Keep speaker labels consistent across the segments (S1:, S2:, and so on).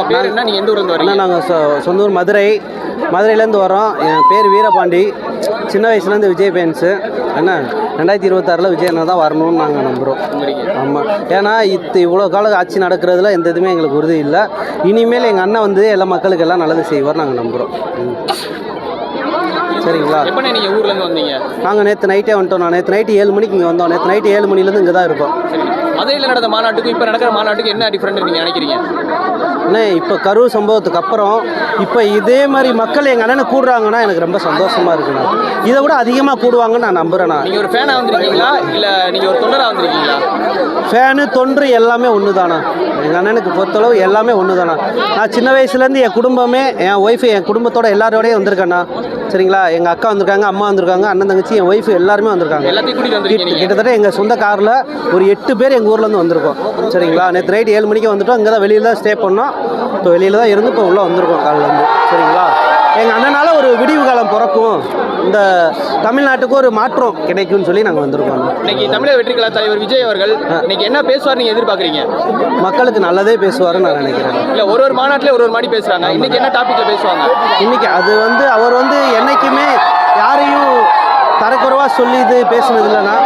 S1: உங்க பேர் என்ன? நீங்க எந்த ஊர்ல இருந்து
S2: அண்ணா
S1: வரீங்க
S2: நாங்கள் சொ சொந்த ஊர் மதுரை. மதுரையிலேருந்து வரோம். என் பேர் வீரபாண்டி. சின்ன வயசுலேருந்து விஜய் ஃபேன்ஸு என்ன ரெண்டாயிரத்தி இருபத்தாறில் விஜய் அண்ணா தான் வரணும்னு நாங்கள் நம்புகிறோம். ஆமாம் ஏன்னா இது இவ்வளோ காலம் ஆட்சி நடக்கிறதுல எந்த இதுவுமே எங்களுக்கு உறுதி இல்லை. இனிமேல் எங்கள் அண்ணன் வந்து எல்லா மக்களுக்கு எல்லாம் நல்லது செய்வார் நாங்கள் நம்புகிறோம். சரிங்களா?
S1: எப்பண்ணே நீங்க ஊர்ல இருந்து வந்தீங்க
S2: நாங்கள் நேற்று நைட்டே வந்துட்டோம் நான் நேற்று நைட்டு ஏழு மணிக்கு இங்கே வந்தோம். நேற்று நைட்டு ஏழு மணிலேருந்து இங்கே தான் இருக்கோம்
S1: மதுரையில் நடந்த மாநாட்டுக்கும் இப்போ நடக்கிற மாநாட்டுக்கும் என்ன டிஃபரெண்ட் நீங்க நினைக்கிறீங்க?
S2: அண்ணே இப்போ கரூர் சம்பவத்துக்கு அப்புறம் இப்போ இதே மாதிரி மக்கள் எங்கள் அண்ணனை கூடுறாங்கன்னா எனக்கு ரொம்ப சந்தோஷமாக இருக்குண்ணா இதை விட அதிகமாக கூடுவாங்கன்னு நான் நம்புகிறேண்ணா
S1: நீங்க ஒரு ஃபேனா வந்திருக்கீங்களா? இல்ல நீங்க ஒரு தொண்டரா வந்திருக்கீங்களா?
S2: ஃபேனு தொன்று எல்லாமே ஒன்று தானா எங்கள் அண்ணனுக்கு பொறுத்தளவு எல்லாமே ஒன்று தானா நான் சின்ன வயசுலேருந்து என் குடும்பமே என் ஒய்ஃபு என் குடும்பத்தோட எல்லாரோடய வந்திருக்கேண்ணா. சரிங்களா? எங்கள் அக்கா வந்திருக்காங்க அம்மா வந்திருக்காங்க அண்ணன் தங்கச்சி என் ஒய்ஃபு எல்லாருமே வந்திருக்காங்க. கிட்டத்தட்ட எங்கள் சொந்த காரில் ஒரு எட்டு பேர் எங்கள் ஊர்லேருந்து வந்திருக்கோம். சரிங்களா? நேற்று நைட் ஏழு மணிக்கு வந்துட்டோம். இங்கே தான் வெளியில் தான் ஸ்டே பண்ணோம். இப்போ வெளியில் தான் இருந்து இப்போ உள்ளே வந்திருக்கோம் காலையிலேருந்து. சரிங்களா? எங்கள் அண்ணனால ஒரு விடிவு காலம் பிறக்கும். இந்த தமிழ்நாட்டுக்கு ஒரு மாற்றம் கிடைக்கும்னு சொல்லி நாங்கள் வந்திருக்கோம்.
S1: இன்னைக்கு தமிழக வெற்றி கழக தலைவர் விஜய் அவர்கள் இன்னைக்கு என்ன பேசுவார் நீங்க எதிர்பார்க்கறீங்க?
S2: மக்களுக்கு நல்லதே பேசுவாருன்னு நான் நினைக்கிறேன்.
S1: இல்ல ஒரு ஒரு மாநாட்டுல ஒரு ஒரு மாதிரி பேசுறாங்க. இன்னைக்கு என்ன டாபிக்ல பேசுவாங்க?
S2: இன்னைக்கு அது வந்து அவர் வந்து என்னைக்குமே யாரையும் தரக்குறைவாக சொல்லி இது பேசுனது இல்லைன்னா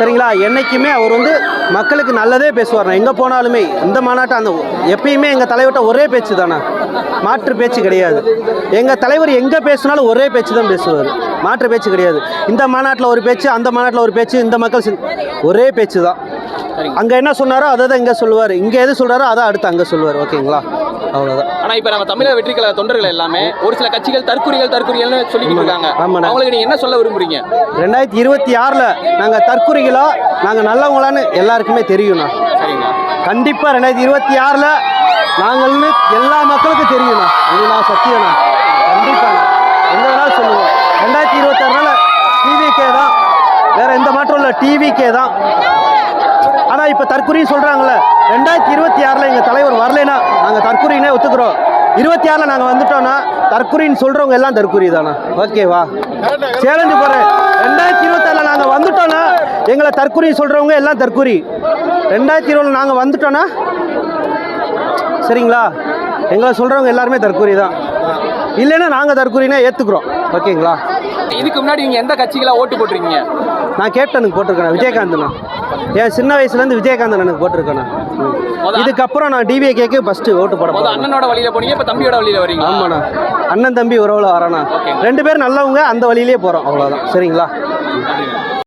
S2: சரிங்களா? என்னைக்குமே அவர் வந்து மக்களுக்கு நல்லதே பேசுவார் எங்கே போனாலுமே இந்த மாநாட்டை அந்த எப்பயுமே எங்கள் தலைவர்கிட்ட ஒரே பேச்சு தானே மாற்று பேச்சு கிடையாது. எங்கள் தலைவர் எங்கே பேசினாலும் ஒரே பேச்சு தான் பேசுவார். மாற்று பேச்சு கிடையாது. இந்த மாநாட்டில் ஒரு பேச்சு அந்த மாநாட்டில் ஒரு பேச்சு இந்த மக்கள் ஒரே பேச்சு தான். அங்கே என்ன சொன்னாரோ அதை தான் இங்கே சொல்லுவார். இங்கே எது சொல்கிறாரோ அதை அடுத்து அங்கே சொல்லுவார். ஓகேங்களா? அவ்வளோதான்
S1: ஆனா இப்ப நம்ம தமிழக வெற்றி கழக தொண்டர்கள் எல்லாமே ஒரு சில கட்சிகள் தற்குறிகள் தற்குறிகள்னு சொல்லிக்கிட்டு இருக்காங்க. அவங்களுக்கு நீங்க என்ன சொல்ல விரும்புறீங்க?
S2: ரெண்டாயிரத்தி இருபத்தி ஆறில் நாங்கள் தற்குறிகளா நாங்கள் நல்லவங்களான்னு எல்லாருக்குமே தெரியும்ண்ணா.
S1: சரிங்க
S2: கண்டிப்பாக ரெண்டாயிரத்தி இருபத்தி ஆறில் நாங்கள்னு எல்லா மக்களுக்கும் தெரியும்ண்ணா. இது நான் சத்தியண்ணா. கண்டிப்பாண்ணா. எந்த வேணாலும் சொல்லுவோம் ரெண்டாயிரத்தி இருபத்தாறுனால டிவிக்கே தான். வேறு எந்த மாற்றம் இல்லை. டிவிக்கே தான். ஆனால் இப்போ தற்குறின்னு சொல்கிறாங்களே ரெண்டாயிரத்தி இருபத்தி ஆறில் எங்கள் தலைவர் வரலைன்னா நாங்கள் தற்குறினே ஒத்துக்கிறோம். இருபத்தி ஆறில் நாங்கள் வந்துட்டோன்னா தற்குறின்னு சொல்கிறவங்க எல்லாம் தற்குறி தானே ஓகேவா சேலஞ்சு போகிறேன் ரெண்டாயிரத்தி இருபத்தாறில் நாங்கள் வந்துட்டோன்னா எங்களை தற்குறி சொல்கிறவங்க எல்லாம் தற்குறி ரெண்டாயிரத்தி இருபதில் நாங்கள் வந்துட்டோன்னா சரிங்களா? எங்களை சொல்கிறவங்க எல்லாருமே தற்குறி தான் இல்லைன்னா நாங்கள் தற்குறினா ஏற்றுக்குறோம் ஓகேங்களா
S1: இதுக்கு முன்னாடி நீங்க எந்த கட்சிகளா ஓட்டு போட்டிருக்கீங்க?
S2: நான் கேப்டனுக்கு போட்டிருக்கேன் விஜயகாந்த்ண்ணா என் சின்ன வயசுலேருந்து விஜயகாந்த் எனக்கு போட்டிருக்கேண்ணா இதுக்கப்புறம் நான் டிவிஏகேக்கு ஃபஸ்ட்டு ஓட்டு போட போகிறேன்
S1: அண்ணனோட வழியில போனீங்க இப்ப தம்பியோட வழியில வரீங்க
S2: ஆமாண்ணா. அண்ணன் தம்பி உறவுல வரேண்ணா. ரெண்டு பேரும் நல்லவங்க அந்த வழியிலே போகிறோம் அவ்வளோதான் சரிங்களா?